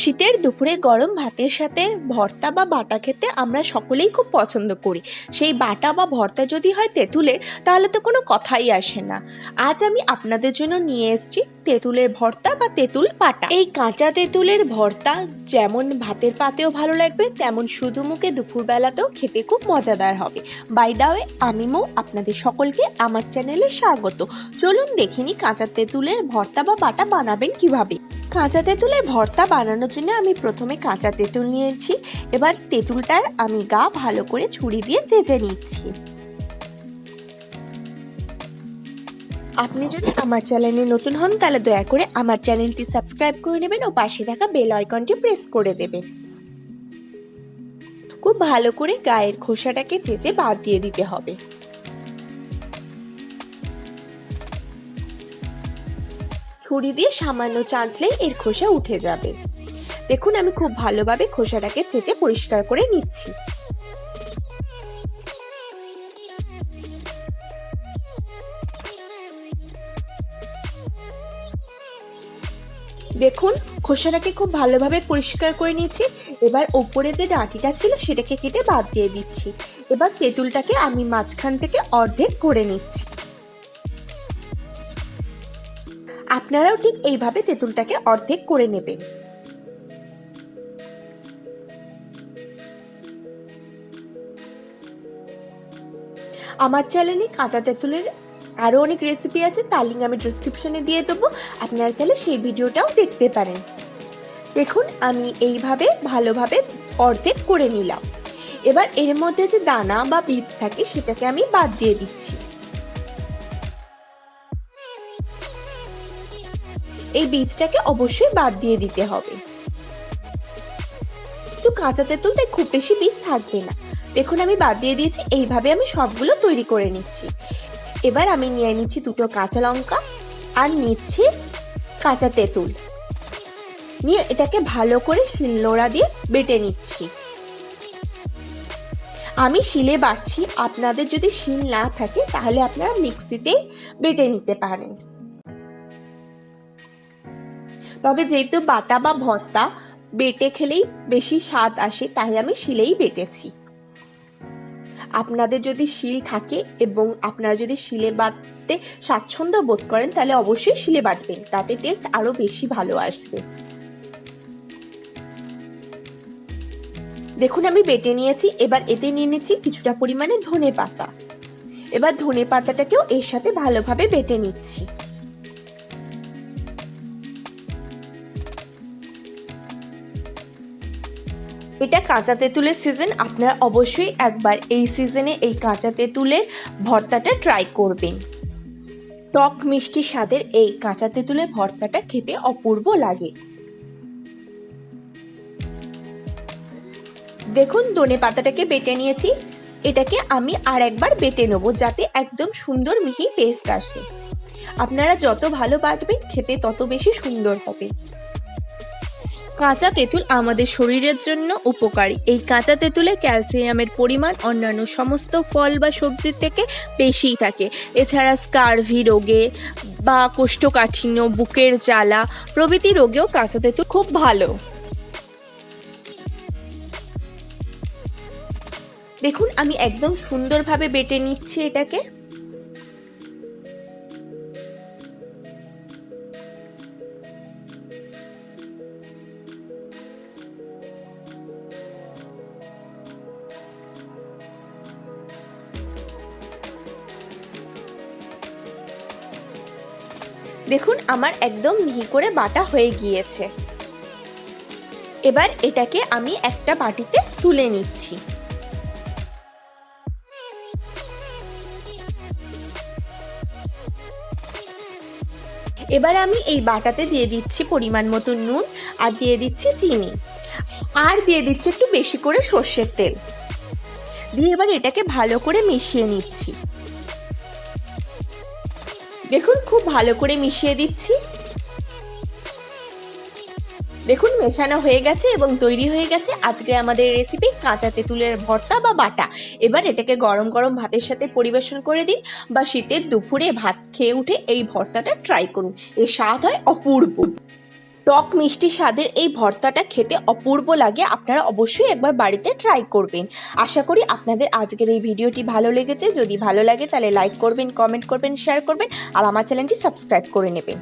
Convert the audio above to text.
শীতের দুপুরে গরম ভাতের সাথে ভর্তা বা বাটা খেতে আমরা সকলেই খুব পছন্দ করি। সেই বাটা বা ভর্তা যদি হয় তেঁতুলের তাহলে তো কোনো কথাই আসে না। আজ আমি আপনাদের জন্য নিয়ে এসেছি তেঁতুলের ভর্তা বা তেঁতুল পাটা এই কাঁচা তেঁতুলের ভর্তা যেমন ভাতের পাতেও ভালো লাগবে, তেমন শুধু মুখে দুপুরবেলাতেও খেতে খুব মজাদার হবে। বাই দা ওয়ে আমি মৌ, আপনাদের সকলকে আমার চ্যানেলে স্বাগত। চলুন দেখিনি কাঁচা তেঁতুলের ভর্তা বা বাটা বানাবেন কীভাবে। কাঁচা তেঁতুলের ভর্তা বানানোর জন্য আমি প্রথমে কাঁচা তেঁতুল নিয়েছি। এবার তেঁতুলটার আমি গা ভালো করে ছুরি দিয়ে চেঁচে নিচ্ছি। আপনি যদি আমার চ্যানেলে নতুন হন, তাহলে দয়া করে আমার চ্যানেলটি সাবস্ক্রাইব করে নেবেন ও পাশে থাকা বেল আইকনটি প্রেস করে দেবেন। খুব ভালো করে গায়ের খোসাটাকে চেঁচে বাদ দিয়ে দিতে হবে। ছুরি দিয়ে সামান্য চাঁচলেই এর খোসা উঠে যাবে। দেখুন, আমি খুব ভালোভাবে খোসাটাকে চেঁচে পরিষ্কার করে নিচ্ছি। দেখুন, খোসাটাকে খুব ভালোভাবে পরিষ্কার করে নিয়েছি। এবার ওপরে যে ডাঁটিটা ছিল, সেটাকে কেটে বাদ দিয়ে দিচ্ছি। এবার তেঁতুলটাকে আমি মাঝখান থেকে অর্ধেক করে নিচ্ছি। আপনারাও ঠিক এইভাবে তেঁতুলটাকে অর্ধেক করে নেবেন। আমার চ্যানেলে কাঁচা তেঁতুলের আরও অনেক রেসিপি আছে, তার লিঙ্ক আমি ডিসক্রিপশনে দিয়ে দেবো। আপনারা চাইলে সেই ভিডিওটাও দেখতে পারেন। দেখুন, আমি এইভাবে ভালোভাবে অর্ধেক করে নিলাম। এবার এর মধ্যে যে দানা বা বীজ থাকে, সেটাকে আমি বাদ দিয়ে দিচ্ছি। এই বীজটাকে অবশ্যই বাদ দিয়ে দিতে হবে। কিন্তু কাঁচা তেঁতুল তাই খুব বেশি বীজ থাকবে না। দেখুন, আমি বাদ দিয়ে দিয়েছি, এইভাবে আমি সবগুলো তৈরি করে নিচ্ছি। এবার আমি নিয়ে নিচ্ছি দুটো কাঁচা লঙ্কা আর নিচ্ছি কাঁচা তেঁতুল। নিয়ে এটাকে ভালো করে শিলনোড়া দিয়ে বেটে নিচ্ছি। আমি শিলে বাড়ছি আপনাদের যদি শিল না থাকে, তাহলে আপনারা মিক্সিতেই বেটে নিতে পারেন। তবে যেহেতু বাটা বা ভর্তা বেটে খেলেই বেশি স্বাদ আসে, তাই আমি শিলেই বেটেছি। আপনাদের যদি শিল থাকে এবং আপনারা যদি শিলে বাটতে স্বাচ্ছন্দ্য বোধ করেন, তাহলে অবশ্যই শিলে বাটবেন, তাতে টেস্ট আরও বেশি ভালো আসবে। দেখুন, আমি বেটে নিয়েছি, এবার এতে নিয়ে নিচ্ছি কিছুটা পরিমাণে ধনে পাতা এবার ধনে পাতাটাকেও এর সাথে ভালোভাবে বেটে নিচ্ছি। এটা কাঁচা তেঁতুলের সিজন আপনারা অবশ্যই একবার এই সিজনে এই কাঁচা তেঁতুলের ভর্তাটা ট্রাই করবেন। টক মিষ্টি স্বাদের এই কাঁচা তেঁতুলের ভর্তাটা খেতে অপূর্ব লাগে। দেখুন দনে পাতাটাকে বেটে নিয়েছি। এটাকে আমি আর একবার বেটে নেব যাতে একদম সুন্দর মিহি পেস্ট আসে। আপনারা যত ভালো বাটবেন, খেতে তত বেশি সুন্দর হবে। কাঁচা তেঁতুল আমাদের শরীরের জন্য উপকারী। এই কাঁচা তেঁতুলে ক্যালসিয়ামের পরিমাণ অন্যান্য সমস্ত ফল বা সবজির থেকে বেশিই থাকে। এছাড়া স্কারভি রোগে বা কোষ্ঠকাঠিন্য, বুকের জ্বালা, প্রভৃতি রোগেও কাঁচা তেঁতুল খুব ভালো। দেখুন, আমি একদম সুন্দরভাবে বেটে নিচ্ছি এটাকে। দেখুন, আমার একদম মিহি করে বাটা হয়ে গিয়েছে। এবার এটাকে আমি একটা বাটিতে তুলে নিচ্ছি। এবার আমি এই বাটাতে দিয়ে দিচ্ছি পরিমাণ মতো নুন আর দিয়ে দিচ্ছি চিনি। আর দিয়ে দিচ্ছি একটু বেশি করে সর্ষের তেল। দিয়ে এবার এটাকে ভালো করে মিশিয়ে নিচ্ছি। দেখুন, খুব ভালো করে মিশিয়ে দিচ্ছি। দেখুন, মেশানো হয়ে গেছে এবং তৈরি হয়ে গেছে। আজকে আমাদের রেসিপি কাঁচা তেঁতুলের ভর্তা বা বাটা। এবার এটাকে গরম গরম ভাতের সাথে পরিবেশন করে দিন বা শীতের দুপুরে ভাত খেয়ে উঠে এই ভর্তাটা ট্রাই করুন। এর স্বাদ হয় অপূর্ব। টক মিষ্টি স্বাদের এই ভর্তাটা খেতে অপূর্ব লাগে। আপনারা অবশ্যই একবার বাড়িতে ট্রাই করবেন। আশা করি আপনাদের আজকের এই ভিডিওটি ভালো লেগেছে। যদি ভালো লাগে তাহলে লাইক করবেন কমেন্ট করবেন শেয়ার করবেন আর আমার চ্যানেলটি সাবস্ক্রাইব করে নেবেন।